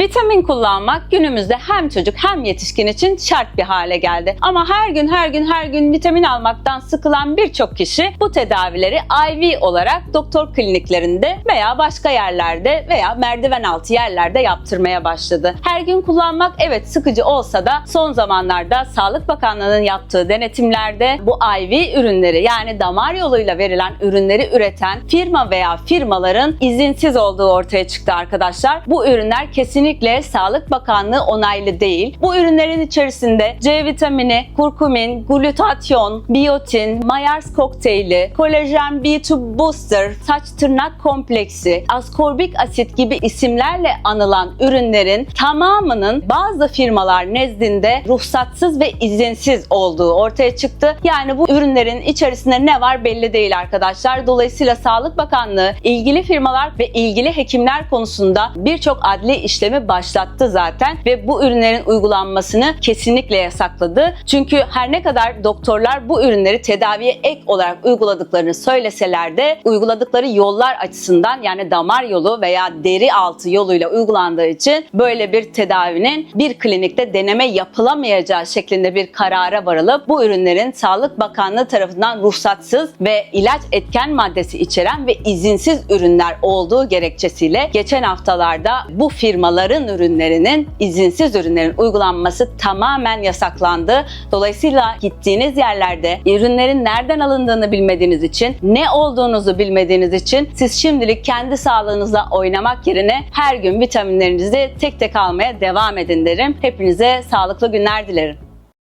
Vitamin kullanmak günümüzde hem çocuk hem yetişkin için şart bir hale geldi. Ama her gün her gün her gün vitamin almaktan sıkılan birçok kişi bu tedavileri IV olarak doktor kliniklerinde veya başka yerlerde veya merdiven altı yerlerde yaptırmaya başladı. Her gün kullanmak evet sıkıcı olsa da son zamanlarda Sağlık Bakanlığı'nın yaptığı denetimlerde bu IV ürünleri yani damar yoluyla verilen ürünleri üreten firma veya firmaların izinsiz olduğu ortaya çıktı arkadaşlar. Bu ürünler kesinlikle Sağlık Bakanlığı onaylı değil. Bu ürünlerin içerisinde C vitamini, kurkumin, glutatyon, biyotin, Myers kokteyli, kolajen B2 booster, saç tırnak kompleksi, askorbik asit gibi isimlerle anılan ürünlerin tamamının bazı firmalar nezdinde ruhsatsız ve izinsiz olduğu ortaya çıktı. Yani bu ürünlerin içerisinde ne var belli değil arkadaşlar. Dolayısıyla Sağlık Bakanlığı ilgili firmalar ve ilgili hekimler konusunda birçok adli işlemi başlattı zaten ve bu ürünlerin uygulanmasını kesinlikle yasakladı. Çünkü her ne kadar doktorlar bu ürünleri tedaviye ek olarak uyguladıklarını söyleseler de uyguladıkları yollar açısından yani damar yolu veya deri altı yoluyla uygulandığı için böyle bir tedavinin bir klinikte deneme yapılamayacağı şeklinde bir karara varılıp bu ürünlerin Sağlık Bakanlığı tarafından ruhsatsız ve ilaç etken maddesi içeren ve izinsiz ürünler olduğu gerekçesiyle geçen haftalarda bu firmaların ürünlerinin izinsiz ürünlerin uygulanması tamamen yasaklandı. Dolayısıyla gittiğiniz yerlerde ürünlerin nereden alındığını bilmediğiniz için, ne olduğunuzu bilmediğiniz için siz şimdilik kendi sağlığınızla oynamak yerine her gün vitaminlerinizi tek tek almaya devam edin derim. Hepinize sağlıklı günler dilerim.